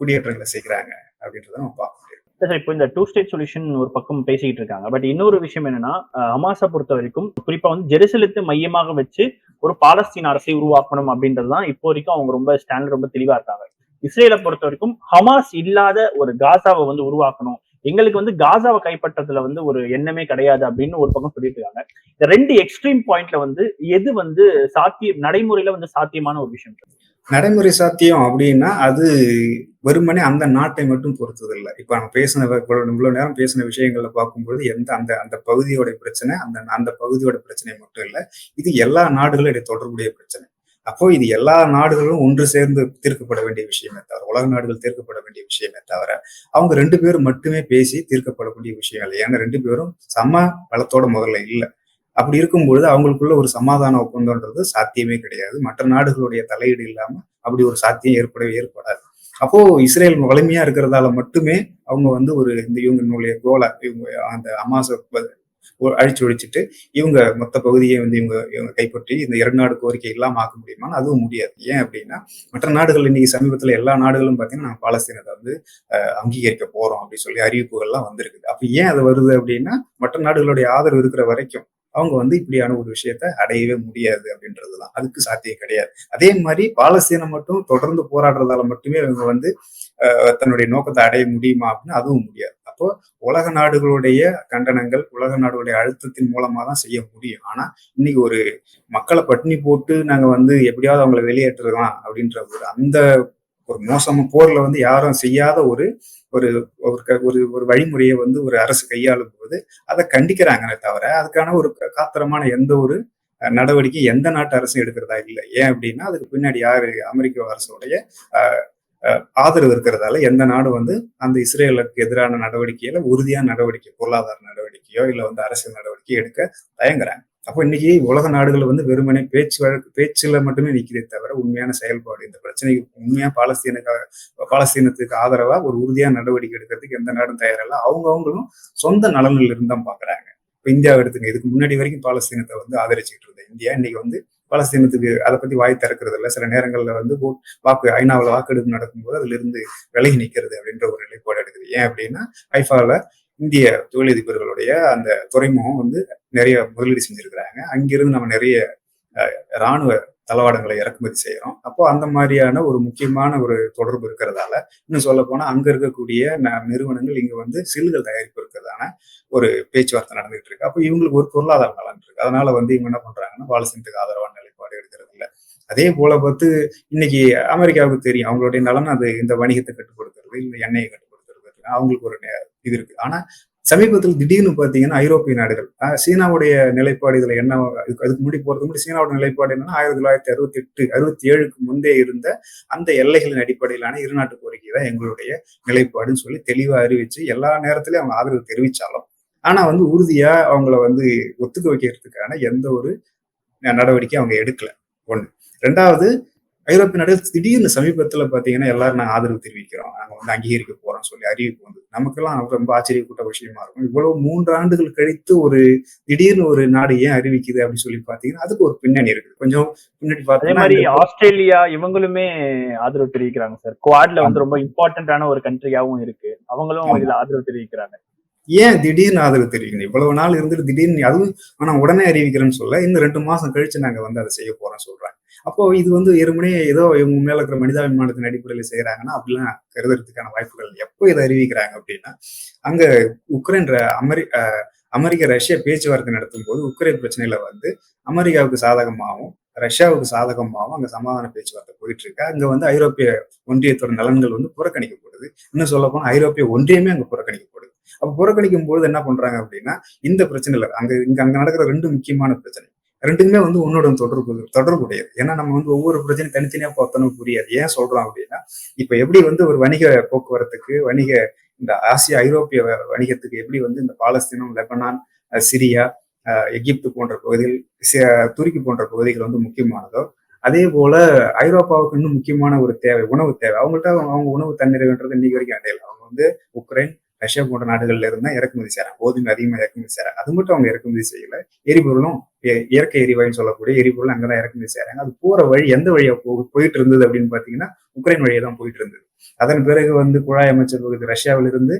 குடியேற்றங்களை செய்கிறாங்க அப்படின்றத நம்ம பார்க்க முடியும். சார் இப்போ இந்த டூ ஸ்டேட் சொல்யூஷன் ஒரு பக்கம் பேசிக்கிட்டு இருக்காங்க. பட் இன்னொரு விஷயம் என்னன்னா ஹமாஸை பொறுத்த வரைக்கும் குறிப்பா வந்து ஜெருசலத்தை மையமாக வச்சு ஒரு பாலஸ்தீன் அரசை உருவாக்கணும் அப்படின்றது தான் இப்போ வரைக்கும் அவங்க ரொம்ப ஸ்டாண்ட் ரொம்ப தெளிவா இருக்காங்க. இஸ்ரேலை பொறுத்த வரைக்கும் ஹமாஸ் இல்லாத ஒரு காசாவை வந்து உருவாக்கணும். எங்களுக்கு வந்து காசாவை கைப்பற்றதுல வந்து ஒரு எண்ணமே கிடையாது அப்படின்னு ஒரு பக்கம் சொல்லிட்டு இருக்காங்க. இந்த ரெண்டு எக்ஸ்ட்ரீம் பாயிண்ட்ல வந்து எது வந்து சாத்தியம் நடைமுறையில வந்து சாத்தியமான ஒரு விஷயம்? நடைமுறை சாத்தியம் அப்படின்னா அது வெறுமனே அந்த நாட்டை மட்டும் பொறுத்தது இல்லை இப்ப நம்ம பேசின இவ்வளோ இவ்வளவு நேரம் பேசின விஷயங்களை பார்க்கும்போது எந்த அந்த அந்த பகுதியோட பிரச்சனை அந்த அந்த பகுதியோட பிரச்சனை மட்டும் இல்லை. இது எல்லா நாடுகளும் இடையே தொடர்புடைய பிரச்சனை. அப்போ இது எல்லா நாடுகளும் ஒன்று சேர்ந்து தீர்க்கப்பட வேண்டிய விஷயமே தவிர உலக நாடுகள் தீர்க்கப்பட வேண்டிய விஷயமே தவிர அவங்க ரெண்டு பேரும் மட்டுமே பேசி தீர்க்கப்படக்கூடிய விஷயம் இல்லை. ஏன்னா ரெண்டு பேரும் சம பலத்தோட முதல்ல இல்லை. அப்படி இருக்கும்பொழுது அவங்களுக்குள்ள ஒரு சமாதான ஒப்பந்தம்ன்றது சாத்தியமே கிடையாது. மற்ற நாடுகளுடைய தலையீடு இல்லாம அப்படி ஒரு சாத்தியம் ஏற்படவே ஏற்படாது. அப்போ இஸ்ரேல் வலிமையா இருக்கிறதால மட்டுமே அவங்க வந்து ஒரு இந்த இவங்களுடைய கோலை இவங்க அந்த அமாச அழிச்சு ஒழிச்சிட்டு இவங்க மொத்த பகுதியை வந்து இவங்க இவங்க கைப்பற்றி இந்த இரண்டு நாடு கோரிக்கை இல்லாமல் ஆக்க முடியுமான்னு அதுவும் முடியாது. ஏன் அப்படின்னா மற்ற நாடுகள் இன்னைக்கு சமீபத்தில் எல்லா நாடுகளும் பார்த்தீங்கன்னா நாங்கள் பாலஸ்தீனத்தை வந்து அங்கீகரிக்க போறோம் அப்படின்னு சொல்லி அறிவிப்புகள்லாம் வந்திருக்குது. அப்போ ஏன் அது வருது அப்படின்னா மற்ற நாடுகளுடைய ஆதரவு இருக்கிற வரைக்கும் அவங்க வந்து இப்படியான ஒரு விஷயத்த அடையவே முடியாது அப்படின்றதுதான். அதுக்கு சாத்தியம் கிடையாது. அதே மாதிரி பாலஸ்தீனம் மட்டும் தொடர்ந்து போராடுறதால மட்டுமே இவங்க வந்து தன்னுடைய நோக்கத்தை அடைய முடியுமா அப்படின்னு அதுவும் முடியாது. அப்போ உலக நாடுகளுடைய கண்டனங்கள் உலக நாடுகளுடைய அழுத்தத்தின் மூலமா தான் செய்ய முடியும். ஆனா இன்னைக்கு ஒரு மக்களை பட்டினி போட்டு நாங்க வந்து எப்படியாவது அவங்கள வெளியேற்றலாம் அப்படின்ற ஒரு அந்த ஒரு மோசமான போர்ல வந்து யாரும் செய்யாத ஒரு ஒரு ஒரு க- ஒரு ஒரு வழிமுறையை வந்து ஒரு அரசு கையாளும் போது அதை கண்டிக்கிறாங்களே தவிர அதுக்கான ஒரு க- காத்திரமான எந்த ஒரு நடவடிக்கை எந்த நாட்டு அரசும் எடுக்கிறதா இல்லை. ஏன் அப்படின்னா அதுக்கு பின்னாடி யாரு அமெரிக்க அரசுடைய ஆதரவு இருக்கிறதால எந்த நாடும் வந்து அந்த இஸ்ரேலுக்கு எதிரான நடவடிக்கையில உறுதியான நடவடிக்கை பொருளாதார நடவடிக்கையோ இல்லை வந்து அரசியல் நடவடிக்கையோ எடுக்க தயங்குறாங்க. அப்போ இன்னைக்கு உலக நாடுகள் வந்து வெறுமனே பேச்சு வழக்கு பேச்சுல மட்டுமே நிற்கிறதே தவிர உண்மையான செயல்பாடு இந்த பிரச்சனைக்கு உண்மையா பாலஸ்தீனுக்காக பாலஸ்தீனத்துக்கு ஆதரவா ஒரு உறுதியான நடவடிக்கை எடுக்கிறதுக்கு எந்த நாடும் தயாரில்ல. அவங்க அவங்களும் சொந்த நலனில் இருந்து தான் பாக்குறாங்க. இப்போ இந்தியாவை எடுத்துங்க இதுக்கு முன்னாடி வரைக்கும் பாலஸ்தீனத்தை வந்து ஆதரிச்சுட்டு இருந்த இந்தியா இன்னைக்கு வந்து பாலஸ்தீனத்துக்கு அதை பத்தி வாய் திறக்கிறது இல்லை சில நேரங்களில் வந்து வாக்கு ஐநாவில் வாக்கெடுப்பு நடக்கும்போது அதுல இருந்து விலகி நிற்கிறது அப்படின்ற ஒரு நிலைப்பாடு எடுக்குது. ஏன் அப்படின்னா ஐஃபாவில் இந்திய தொழிலதிபர்களுடைய அந்த துறைமுகம் வந்து நிறைய முதலீடு செஞ்சிருக்கிறாங்க. அங்கிருந்து நம்ம நிறைய இராணுவ ராணுவ தளவாடங்களை இறக்குமதி செய்கிறோம் அப்போ அந்த மாதிரியான ஒரு முக்கியமான ஒரு தொடர்பு இருக்கிறதால இன்னும் சொல்ல போனால் அங்கே இருக்கக்கூடிய ந- நிறுவனங்கள் இங்கே வந்து சில்லுகள் தயாரிப்பு இருக்கிறதான ஒரு பேச்சுவார்த்தை நடந்துகிட்டு இருக்கு அப்போ இவங்களுக்கு ஒரு பொருளாதார நலன் இருக்கு. அதனால வந்து இவங்க என்ன பண்றாங்கன்னா பாலஸ்தீனத்துக்கு ஆதரவான நிலைப்பாடு எடுக்கிறது இல்லை. அதே போல பார்த்து இன்னைக்கு அமெரிக்காவுக்கு தெரியும். அவங்களுடைய நலன் அது இந்த வணிகத்தை கட்டுப்படுத்துறது இந்த எண்ணெயை கட்டுப்படுத்துறது. அவங்களுக்கு ஒரு இது இருக்கு. ஆனா சமீபத்தில் திடீர்னு பாத்தீங்கன்னா ஐரோப்பிய நாடுகள் சீனாவுடைய நிலைப்பாடு இதுல என்ன அதுக்கு அதுக்கு முடி போறதுக்கு முன்னாடி சீனாவோட நிலைப்பாடு என்னன்னா ஆயிரத்தி தொள்ளாயிரத்தி அறுபத்தி எட்டு அறுபத்தி ஏழுக்கு முந்தைய இருந்த அந்த எல்லைகளின் அடிப்படையிலான இருநாட்டு கோரிக்கை தான் எங்களுடைய நிலைப்பாடுன்னு சொல்லி தெளிவா அறிவிச்சு எல்லா நேரத்திலயும் அவங்க ஆதரவு தெரிவிச்சாலும் ஆனா வந்து உறுதியா அவங்கள வந்து ஒத்துக்க வைக்கிறதுக்கான எந்த ஒரு நடவடிக்கை அவங்க எடுக்கல. ஒண்ணு. ரெண்டாவது ஐரோப்பிய நாடுகள் திடீர்னு சமீபத்துல பாத்தீங்கன்னா எல்லாரும் நாங்க ஆதரவு தெரிவிக்கிறோம். நாங்க வந்து அங்கீகரிக்க போறோம் சொல்லி அறிவிப்பு வந்து நமக்கெல்லாம் ரொம்ப ஆச்சரியப்பட்ட விஷயமா இருக்கும். இவ்வளவு மூன்று ஆண்டுகள் கழித்து ஒரு திடீர்னு ஒரு நாடு ஏன் அறிவிக்குது அப்படின்னு சொல்லி பாத்தீங்கன்னா அதுக்கு ஒரு பின்னணி இருக்குது. கொஞ்சம் பின்னாடி இந்த- ஆஸ்திரேலியா இவங்களுமே ஆதரவு தெரிவிக்கிறாங்க சார். குவாட்ல வந்து ரொம்ப இம்பார்ட்டன்டான ஒரு கண்ட்ரியாவும் இருக்கு. அவங்களும். இதுல ஆதரவு தெரிவிக்கிறாங்க. ஏன் திடீர்னு ஆதரவு தெரிவிக்கணும்? இவ்வளவு நாள் இருந்துட்டு திடீர்னு அதுவும் ஆனா உடனே அறிவிக்கிறேன்னு சொல்ல இன்னும் ரெண்டு மாசம் கழிச்சு நாங்க வந்து அதை செய்ய போறோம் சொல்றாங்க. அப்போ இது வந்து எருமனே ஏதோ இவங்க மேல இருக்கிற மனிதாபிமானத்தின் அடிப்படையில் செய்யறாங்கன்னா அப்படிலாம் கருதுறதுக்கான வாய்ப்புகள் எப்போ இதை அறிவிக்கிறாங்க அப்படின்னா அங்க உக்ரைன் அமெரி அமெரிக்க ரஷ்யா பேச்சுவார்த்தை நடத்தும் போது உக்ரைன் பிரச்சனையில வந்து அமெரிக்காவுக்கு சாதகமாகவும் ரஷ்யாவுக்கு சாதகமாகவும் அங்க சமாதான பேச்சுவார்த்தை போயிட்டு இருக்கு அங்க வந்து ஐரோப்பிய ஒன்றியத்தோட நலன்கள் வந்து புறக்கணிக்கப்படுது. இன்னும் சொல்ல போனா ஐரோப்பிய ஒன்றியமே அங்க புறக்கணிக்கப்படுது. அப்ப புறக்கணிக்கும் பொழுது என்ன பண்றாங்க அப்படின்னா இந்த பிரச்சனையில அங்க இங்க அங்க நடக்கிற ரெண்டு முக்கியமான பிரச்சனை ரெண்டுமே வந்து உன்னோட தொடர்பு தொடர்புடையது. ஏன்னா நம்ம வந்து ஒவ்வொரு பிரச்சனையும் தனித்தனியா பார்த்தோன்னு புரியாது. ஏன் சொல்றோம் அப்படின்னா இப்ப எப்படி வந்து ஒரு வணிக போக்குவரத்துக்கு வணிக இந்த ஆசிய ஐரோப்பிய வணிகத்துக்கு எப்படி வந்து இந்த பாலஸ்தீனம் லெபனான் சிரியா எகிப்து போன்ற பகுதிகள் துருக்கி போன்ற பகுதிகள் வந்து முக்கியமானதோ அதே போல ஐரோப்பாவுக்கு இன்னும் முக்கியமான ஒரு தேவை உணவு தேவை. அவங்கள்ட்ட அவங்க அவங்க உணவு தன்னிறைவுன்றது இன்னைக்கு வரைக்கும் அடையல. அவங்க வந்து உக்ரைன் ரஷ்யா போன்ற நாடுகள்ல இருந்தா இறக்குமதி செய்யறாங்க. கோதுமை அதிகமாக இறக்குமதி செய்யறாங்க. அது மட்டும் அவங்க இறக்குமதி செய்யல. எரிபொருளும் இயற்கை எரிவாயுன்னு சொல்லக்கூடிய எரிபொருள் அங்கதான் இறக்குமதி செய்யறாங்க. அது போற வழி எந்த வழியா போ போயிட்டு இருந்தது அப்படின்னு பாத்தீங்கன்னா உக்ரைன் வழியை தான் போயிட்டு இருந்தது. அதன் பிறகு வந்து குழாய் அமைச்சர் பகுதி ரஷ்யாவிலிருந்து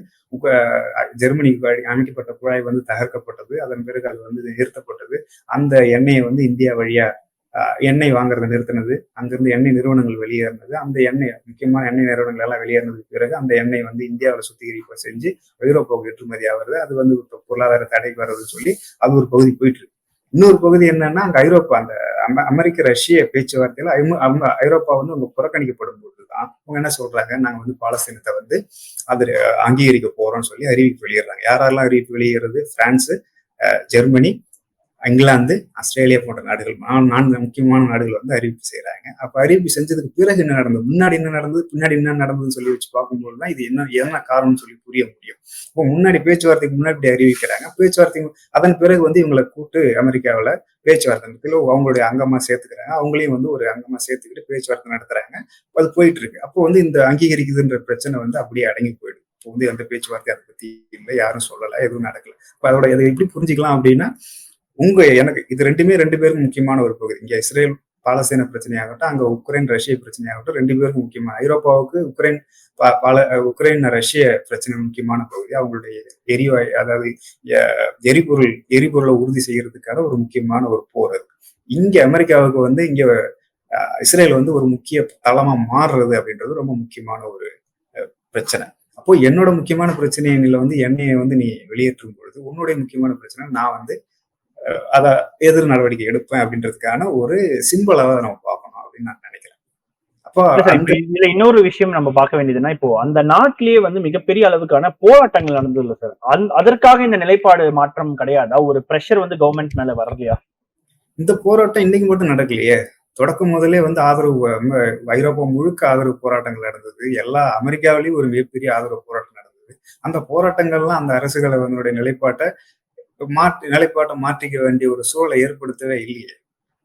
ஜெர்மனிக்கு அமைக்கப்பட்ட குழாய் வந்து தகர்க்கப்பட்டது. அதன் பிறகு அது வந்து நிறுத்தப்பட்டது. அந்த எண்ணெயை வந்து இந்தியா வழியா எண்ணெய் வாங்குறதை நிறுத்தினது. அங்கிருந்து எண்ணெய் நிறுவனங்கள் வெளியேறினது. அந்த எண்ணெய் முக்கியமான எண்ணெய் நிறுவனங்கள் எல்லாம் வெளியேறினதுக்கு பிறகு அந்த எண்ணெய் வந்து இந்தியாவில் சுத்திகரிப்பு செஞ்சு ஐரோப்பாவுக்கு ஏற்றுமதி ஆகுறது. அது வந்து பொருளாதார தடைக்கு வர்றதுன்னு சொல்லி அது ஒரு பகுதி போயிட்டு இருக்கு இன்னொரு பகுதி என்னன்னா அங்க ஐரோப்பா அந்த அமெரிக்க ரஷ்ய பேச்சுவார்த்தையில ஐரோப்பா வந்து அவங்க புறக்கணிக்கப்படும் போதுதான் அவங்க என்ன சொல்றாங்க நாங்க வந்து பாலஸ்தீனத்தை வந்து அது அங்கீகரிக்க போறோம்னு சொல்லி அறிவிப்பு வெளியிடுறாங்க. யாரெல்லாம் அறிவிப்பு வெளியிடுறது? பிரான்ஸ் ஜெர்மனி இங்கிலாந்து ஆஸ்திரேலியா போன்ற நாடுகள் நான்கு முக்கியமான நாடுகள் வந்து அறிவிப்பு செய்கிறாங்க அப்போ அறிவிப்பு செஞ்சதுக்கு பிறகு என்ன நடந்தது? முன்னாடி என்ன நடந்தது? பின்னாடி என்ன நடந்ததுன்னு சொல்லி வச்சு பார்க்கும்போது தான் இது என்ன என்ன காரணம்னு சொல்லி புரிய முடியும். இப்போ முன்னாடி பேச்சுவார்த்தைக்கு முன்னாடி இப்படி அறிவிக்கிறாங்க. பேச்சுவார்த்தை அதன் பிறகு வந்து இவங்களை கூட்டு அமெரிக்காவில் பேச்சுவார்த்தை நடத்தல அவங்களுடைய அங்கமாக சேர்த்துக்கிறாங்க. அவங்களையும் வந்து ஒரு அங்கமாக சேர்த்துக்கிட்டு பேச்சுவார்த்தை நடத்துறாங்க. அது போயிட்டு இருக்கு. அப்போ வந்து இந்த அங்கீகரிக்குதுன்ற பிரச்சனை வந்து அப்படியே அடங்கி போயிடும் இப்போ வந்து எந்த பேச்சுவார்த்தை அதை பத்தி இல்லை யாரும் சொல்லலை எதுவும் நடக்கல. இப்போ அதோட இதை எப்படி புரிஞ்சுக்கலாம் அப்படின்னா உங்க எனக்கு இது ரெண்டுமே ரெண்டு பேருக்கும் முக்கியமான ஒரு பகுதி. இங்க இஸ்ரேல் பாலஸ்தீன பிரச்சனையாகட்டும் அங்க உக்ரைன் ரஷ்ய பிரச்சனையாகட்டும் ரெண்டு பேருக்கும் முக்கியமா ஐரோப்பாவுக்கு உக்ரைன் பா- பால உக்ரைன் ரஷ்ய பிரச்சனை முக்கியமான பகுதி. அவங்களுடைய எரிவாயு அதாவது எரிபொருள் எரிபொருளை உறுதி செய்யறதுக்காக ஒரு முக்கியமான ஒரு போர் அது. இங்க அமெரிக்காவுக்கு வந்து இங்க இஸ்ரேல் வந்து ஒரு முக்கிய தளமா மாறுறது அப்படின்றது ரொம்ப முக்கியமான ஒரு பிரச்சனை. அப்போ என்னோட முக்கியமான பிரச்சனையில வந்து எண்ணெயை வந்து நீ வெளியேற்றும் பொழுது உன்னுடைய முக்கியமான பிரச்சனை நான் வந்து அத எதிர் நடவடிக்கை எடுப்பேன் அப்படின்றதுக்கான ஒரு சிம்பிளாக நம்ம பார்க்கணும் அப்படின்னு நான் நினைக்கிறேன். இதுல இன்னொரு விஷயம் நம்ம பார்க்க வேண்டியதுன்னா இப்போ அந்த நாட்டிலேயே வந்து மிகப்பெரிய அளவுக்கான போராட்டங்கள் நடந்தது இல்ல சார் அதற்காக இந்த நிலைப்பாடு மாற்றம் கிடையாதா? ஒரு பிரஷர் வந்து கவர்மெண்ட் மேல வரலையா? இந்த போராட்டம் இன்னைக்கு மட்டும் நடக்கலையே. தொடக்கம் முதலே வந்து ஆதரவு ஐரோப்பா முழுக்க ஆதரவு போராட்டங்கள் நடந்தது. எல்லா அமெரிக்காவிலேயும் ஒரு மிகப்பெரிய ஆதரவு போராட்டம் நடந்தது. அந்த போராட்டங்கள்லாம் அந்த அரசுகளை நிலைப்பாட்டை மாற்றி நிலைப்பாட்டை மாற்றிக்க வேண்டிய ஒரு சூழலை ஏற்படுத்தவே இல்லையே.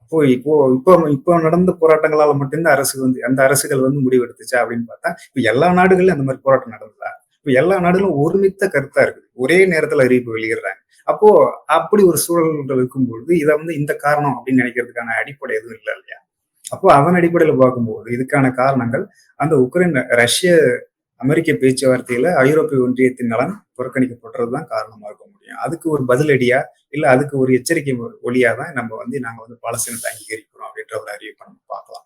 இப்போ இப்போ இப்போ இப்போ நடந்த போராட்டங்களால் மட்டும்தான் அரசு வந்து அந்த அரசுகள் வந்து முடிவெடுத்துச்சா அப்படின்னு பார்த்தா இப்போ எல்லா நாடுகளிலும் அந்த மாதிரி போராட்டம் நடந்ததா? இப்போ எல்லா நாடுகளும் ஒருமித்த கருத்தா இருக்குது. ஒரே நேரத்தில் அறிவிப்பு வெளியிடுறாங்க. அப்போ அப்படி ஒரு சூழல்கள் இருக்கும்பொழுது இதை வந்து இந்த காரணம் அப்படின்னு நினைக்கிறதுக்கான அடிப்படை எதுவும் இல்லை இல்லையா? அப்போ அதன் அடிப்படையில் பார்க்கும்போது இதுக்கான காரணங்கள் அந்த உக்ரைன் ரஷ்ய அமெரிக்க பேச்சுவார்த்தையில ஐரோப்பிய ஒன்றியத்தின் நலன் புறக்கணிக்கப்படுறதுதான் காரணமா இருக்க முடியும். அதுக்கு ஒரு பதிலடியா இல்ல அதுக்கு ஒரு எச்சரிக்கை ஒளியா தான் நம்ம வந்து நாங்க வந்து பாலஸ்தீனத்தை அங்கீகரிக்கிறோம் அப்படின்ற ஒரு அறிவிப்பை நம்ம பார்க்கலாம்.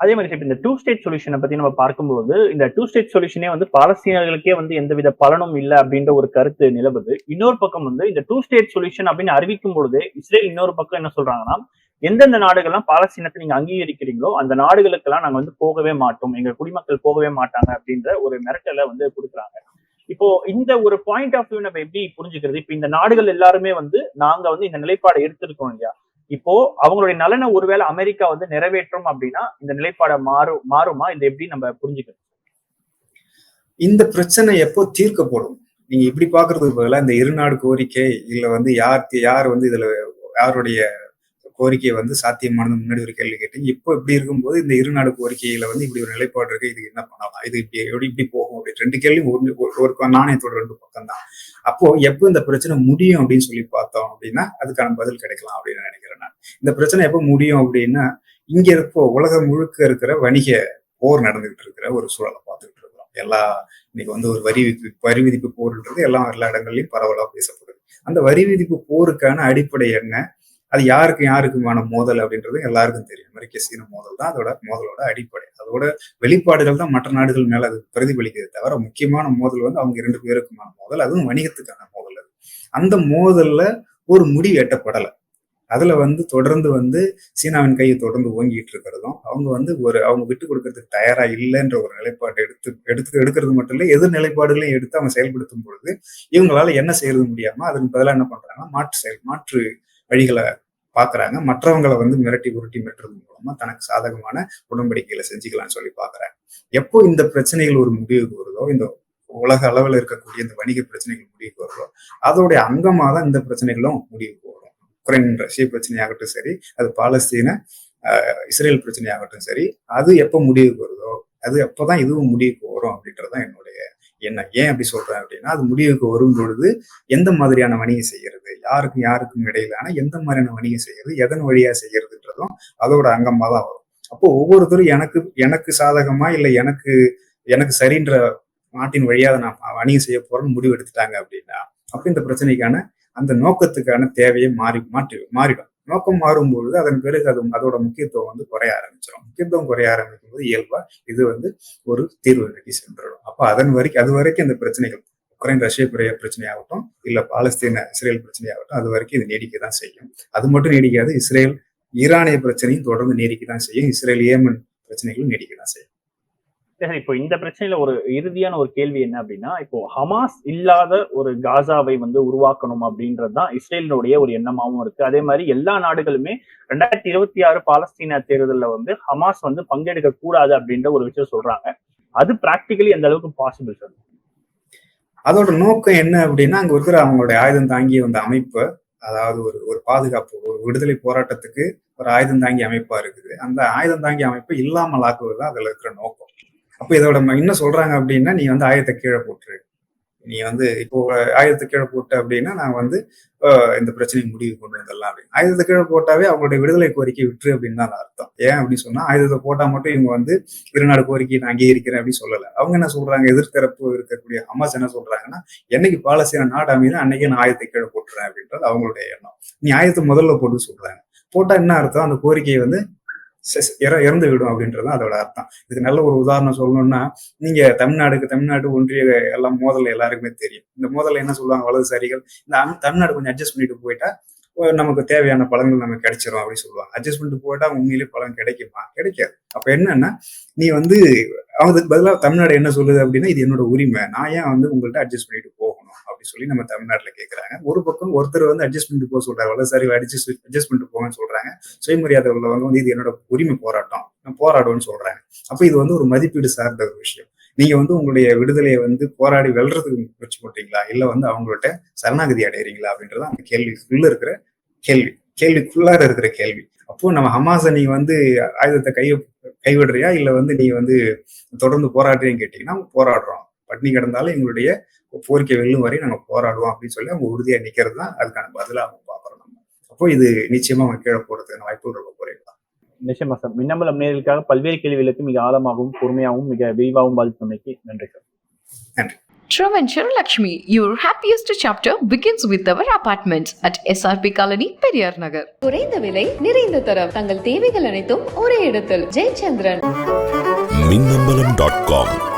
அதே மாதிரி இப்ப இந்த டூ ஸ்டேட் சொல்யூஷனை பத்தி நம்ம பார்க்கும்போது இந்த டூ ஸ்டேட் சொல்யூஷனே வந்து பாலஸ்தீனர்களுக்கே வந்து எந்தவித பலனும் இல்லை அப்படின்ற ஒரு கருத்து நிலவுது. இன்னொரு பக்கம் வந்து இந்த டூ ஸ்டேட் சொல்யூஷன் அப்படின்னு அறிவிக்கும் பொழுது இஸ்ரேல் இன்னொரு பக்கம் என்ன சொல்றாங்கன்னா எந்தெந்த நாடுகள்லாம் பாலஸ்தீனத்தை நீங்க அங்கீகரிக்கிறீங்களோ அந்த நாடுகளுக்கெல்லாம் நாங்க வந்து போகவே மாட்டோம். எங்க குடிமக்கள் போகவே மாட்டாங்க அப்படின்ற ஒரு மிரட்டலை வந்து கொடுக்குறாங்க. இப்போ இந்த ஒரு பாயிண்ட் ஆஃப் வியூ நம்ம எப்படி புரிஞ்சுக்கிறது? இப்போ இந்த நாடுகள் எல்லாருமே வந்து நாங்க வந்து இந்த நிலைப்பாடை எடுத்திருக்கோம் இல்லையா? இப்போ அவங்களுடைய நலனை ஒருவேளை அமெரிக்கா வந்து நிறைவேற்றும் அப்படின்னா இந்த நிலைப்பாடை மாறும் மாறுமா? இதை எப்படி நம்ம புரிஞ்சுக்கணும் இந்த பிரச்சனை எப்போ தீர்க்கப்படும்? நீங்க இப்படி பாக்குறதுக்கு பதிலாக இந்த இருநாடு கோரிக்கை இல்ல வந்து யார் யார் வந்து இதுல யாருடைய கோரிக்கையை வந்து சாத்தியமானது முன்னாடி ஒரு கேள்வி கேட்டீங்க இப்போ இப்படி இருக்கும்போது இந்த இரு நாடு கோரிக்கையில வந்து இப்படி ஒரு நிலைப்பாடு இருக்கு. இதுக்கு என்ன பண்ணலாம்? இது இப்படி எப்படி இப்படி போகும் அப்படி ரெண்டு கேள்வியும் ஒரு ஒரு- நாணயத்தோட ரெண்டு பக்கம் தான் அப்போ எப்போ இந்த பிரச்சனை முடியும் அப்படின்னு சொல்லி பார்த்தோம் அப்படின்னா அதுக்கான பதில் கிடைக்கலாம் அப்படின்னு நினைக்கிறேன் நான். இந்த பிரச்சனை எப்போ முடியும் அப்படின்னா இங்க இருப்போ உலகம் முழுக்க இருக்கிற வணிக போர் நடந்துகிட்டு இருக்கிற ஒரு சூழலை பார்த்துக்கிட்டு இருக்கிறோம். எல்லா இன்னைக்கு வந்து ஒரு வரி விதிப்பு வரி விதிப்பு போர்ன்றது எல்லா எல்லா இடங்கள்லயும் பரவலாக பேசப்படுது. அந்த வரி விதிப்பு போருக்கான அடிப்படை என்ன? அது யாருக்கு யாருக்குமான மோதல் அப்படின்றது எல்லாருக்கும் தெரியும். அமெரிக்க சீன மோதல் தான் அதோட மோதலோட அடிப்படை. அதோட வெளிப்பாடுகள் தான் மற்ற நாடுகள் மேல அது பிரதிபலிக்கிறது தவிர முக்கியமான மோதல் வந்து அவங்க இரண்டு பேருக்குமான மோதல். அதுவும் வணிகத்துக்கான மோதல் அது. அந்த மோதல்ல ஒரு முடிவு எட்டப்படலை. அதுல வந்து தொடர்ந்து வந்து சீனாவின் கையை தொடர்ந்து ஓங்கிட்டு இருக்கிறதும் அவங்க வந்து ஒரு அவங்க விட்டு கொடுக்கறதுக்கு தயாரா இல்லைன்ற ஒரு நிலைப்பாட்டை எடுத்து எடுத்து எடுக்கிறது மட்டும் இல்லை எதிர் நிலைப்பாடுகளையும் எடுத்து அவங்க செயல்படுத்தும் பொழுது இவங்களால என்ன செய்யறது முடியாம அதன் பதிலாக என்ன பண்றாங்கன்னா மாற்று செயல் மாற்று வழிகளை பார்க்குறாங்க மற்றவங்களை வந்து மிரட்டி உருட்டி மிரட்டுறது மூலமா தனக்கு சாதகமான உடன்படிக்கைகளை செஞ்சுக்கலாம்னு சொல்லி பார்க்குறாங்க எப்போ இந்த பிரச்சனைகள் ஒரு முடிவுக்கு வருதோ இந்த உலக அளவில் இருக்கக்கூடிய இந்த வணிக பிரச்சனைகள் முடிவுக்கு வருதோ அதோடைய அங்கமாக தான் இந்த பிரச்சனைகளும் முடிவுக்கு வரும். உக்ரைன் ரஷ்ய பிரச்சனையாகட்டும் சரி அது பாலஸ்தீன இஸ்ரேல் பிரச்சனையாகட்டும் சரி அது எப்போ முடிவுக்கு வருதோ அது அப்போதான் இதுவும் முடிவுக்கு வரும் அப்படின்றதான் என்னுடைய என்ன ஏன் அப்படி சொல்றேன் அப்படின்னா அது முடிவுக்கு வரும் பொழுது எந்த மாதிரியான வணிகம் செய்யறது யாருக்கும் யாருக்கும் இடையிலான எந்த மாதிரியான வணிகம் செய்யறது எதன் வழியா செய்யறதுன்றதும் அதோட அங்கமா தான் வரும். அப்போ ஒவ்வொருத்தரும் எனக்கு எனக்கு சாதகமா இல்லை எனக்கு எனக்கு சரின்ற நாட்டின் வழியாக நான் வணிகம் செய்ய போறேன்னு முடிவு எடுத்துட்டாங்க அப்படின்னா அப்போ இந்த பிரச்சனைக்கான அந்த நோக்கத்துக்கான தேவையை மாறி மாற்றி மாறிடும். நோக்கம் மாறும்பொழுது அதன் பிறகு அது அதோட முக்கியத்துவம் வந்து குறைய ஆரம்பிச்சிடும் முக்கியத்துவம் குறைய ஆரம்பிக்கும் போது இயல்பா இது வந்து ஒரு தீர்வு நோக்கி சென்றுடும் அப்போ அதன் வரைக்கும் அது வரைக்கும் இந்த பிரச்சனைகள் உக்ரைன் ரஷ்ய பிரிய பிரச்சனையாகட்டும் இல்ல பாலஸ்தீன இஸ்ரேல் பிரச்சனையாகட்டும் அது வரைக்கும் இது நீடிக்க தான் செய்யும். அது மட்டும் நீடிக்காது இஸ்ரேல் ஈரானிய பிரச்சனையும் தொடர்ந்து நீடிக்க தான் செய்யும். இஸ்ரேல் ஏமன் பிரச்சனைகளும் நீடிக்க தான் செய்யும். சரி இப்போ இந்த பிரச்சனையில ஒரு இறுதியான ஒரு கேள்வி என்ன அப்படின்னா இப்போ ஹமாஸ் இல்லாத ஒரு காசாவை வந்து உருவாக்கணும் அப்படின்றது தான் இஸ்ரேலினுடைய ஒரு எண்ணமாவும் இருக்கு. அதே மாதிரி எல்லா நாடுகளுமே ரெண்டாயிரத்தி இருபத்தி ஆறு பாலஸ்தீன தேர்தலில் வந்து ஹமாஸ் வந்து பங்கெடுக்க கூடாது அப்படின்ற ஒரு விஷயம் சொல்றாங்க. அது பிராக்டிக்கலி எந்த அளவுக்கு பாசிபிள் சார் அதோட நோக்கம் என்ன அப்படின்னா அங்க இருக்கிற அவங்களுடைய ஆயுதம் தாங்கிய அந்த அமைப்பு அதாவது ஒரு ஒரு பாதுகாப்பு ஒரு விடுதலை போராட்டத்துக்கு ஒரு ஆயுதம் தாங்கி அமைப்பா இருக்குது. அந்த ஆயுதம் தாங்கி அமைப்பு இல்லாமல் ஆக்குவது தான் அதுல இருக்கிற நோக்கம். அப்ப இதோட ம- என்ன சொல்றாங்க அப்படின்னா நீ வந்து ஆயத்தை கீழே போட்டுரு. நீ வந்து இப்போ ஆயுதத்தை கீழே போட்ட அப்படின்னா நான் வந்து இந்த பிரச்சனையை முடிவு கொண்டு வந்துடலாம் அப்படின்னு. ஆயுதத்தை கீழே போட்டாவே அவங்களுடைய விடுதலை கோரிக்கை விட்டுரு அப்படின்னு தான் அர்த்தம். ஏன் அப்படின்னு சொன்னா ஆயுதத்தை போட்டா மட்டும் இவங்க வந்து இருநாடு கோரிக்கையை நான் அங்கீகரிக்கிறேன் அப்படின்னு சொல்லலை. அவங்க என்ன சொல்றாங்க? எதிர்த்தரப்பு இருக்கக்கூடிய ஹமாஸ் என்ன சொல்றாங்கன்னா என்னைக்கு பாலஸ்தீன நாடு அமையுதோ அன்னைக்கு நான் ஆயுதத்தை கீழே போட்டுறேன் அப்படின்றது அவங்களுடைய எண்ணம். நீ ஆயுதத்தை முதல்ல போட்டு சொல்றாங்க. போட்டா என்ன அர்த்தம்? அந்த கோரிக்கையை வந்து இறந்து விடும் அப்படின்றது அதோட அர்த்தம். இதுக்கு நல்ல ஒரு உதாரணம் சொல்லணும்னா நீங்க தமிழ்நாடுக்கு தமிழ்நாடு ஒன்றிய எல்லாம் மோதல் எல்லாருக்குமே தெரியும். இந்த மோதல் என்ன சொல்லுவாங்க வலதுசாரிகள்? இந்த தமிழ்நாடு கொஞ்சம் அட்ஜஸ்ட் பண்ணிட்டு போயிட்டா நமக்கு தேவையான பழங்கள் நமக்கு கிடைச்சிரும் அப்படின்னு சொல்லுவாங்க. பண்ணிட்டு போயிட்டால் உண்மையிலேயே பழம் கிடைக்குமா? கிடைக்காது. அப்ப என்னன்னா நீ வந்து அவங்களுக்கு பதிலாக தமிழ்நாடு என்ன சொல்லுது அப்படின்னா இது என்னோட உரிமை. நான் ஏன் வந்து உங்கள்கிட்ட அட்ஜஸ்ட் பண்ணிட்டு போகணும் அப்படின்னு சொல்லி நம்ம தமிழ்நாட்டுல கேட்குறாங்க ஒரு பக்கம் ஒருத்தர் வந்து அட்ஜஸ்ட் பண்ணிட்டு போக சொல்றாரு. வலதுசாரி அட்ஜஸ்ட் அட்ஜஸ்ட் பண்ணிட்டு போங்கன்னு சொல்றாங்க. சுயமரியாதை உள்ளவங்க வந்து இது என்னோட உரிமை போராட்டம். நான் போராடுவேன்னு சொல்றாங்க. அப்போ இது வந்து ஒரு மதிப்பீடு சார்ந்த ஒரு விஷயம். நீங்க வந்து உங்களுடைய விடுதலையை வந்து போராடி வெல்றதுக்கு முயற்சி பண்றீங்களா இல்லை வந்து அவங்கள்ட்ட சரணாகதி அடையிறீங்களா? அப்படின்றது அந்த கேள்விக்குள்ள இருக்கிற கேள்வி. கேள்விக்குள்ளார இருக்கிற கேள்வி. அப்போ நம்ம ஹமாஸை நீ வந்து ஆயுதத்தை கை கைவிடுறியா? இல்லை வந்து நீ வந்து தொடர்ந்து போராடுறீன்னு கேட்டீங்கன்னா போராடுறோம். பட்னி கிடந்தாலும் எங்களுடைய கோரிக்கை வெல்லும் வரை நாங்க போராடுவோம் அப்படின்னு சொல்லி அவங்க உறுதியா நிக்கிறது தான் அதுக்கான பதிலா அவங்க பாக்குறோம் நம்ம. அப்போ இது நிச்சயமா அவங்க கீழே போறதுக்கான வாய்ப்புகள் ரொம்ப குறைவு தான். நிச்சயமா சார். மின்னம்பலம் நேர்களுக்காக பல்வேறு கேள்விகளுக்கு மிக ஆழமாகவும் பொறுமையாகவும் மிக விரிவாகவும் பாதித்தமைக்கு நன்றி sir. Travanchar Lakshmi, your happiest chapter begins with our apartments at SRP Colony, Periyar Nagar. குறைந்த விலை நிறைந்த தரம். தங்கள் தேவைகள் அனைத்தும் ஒரே இடத்தில். ஜெயச்சந்திரன். Minnambalam dot com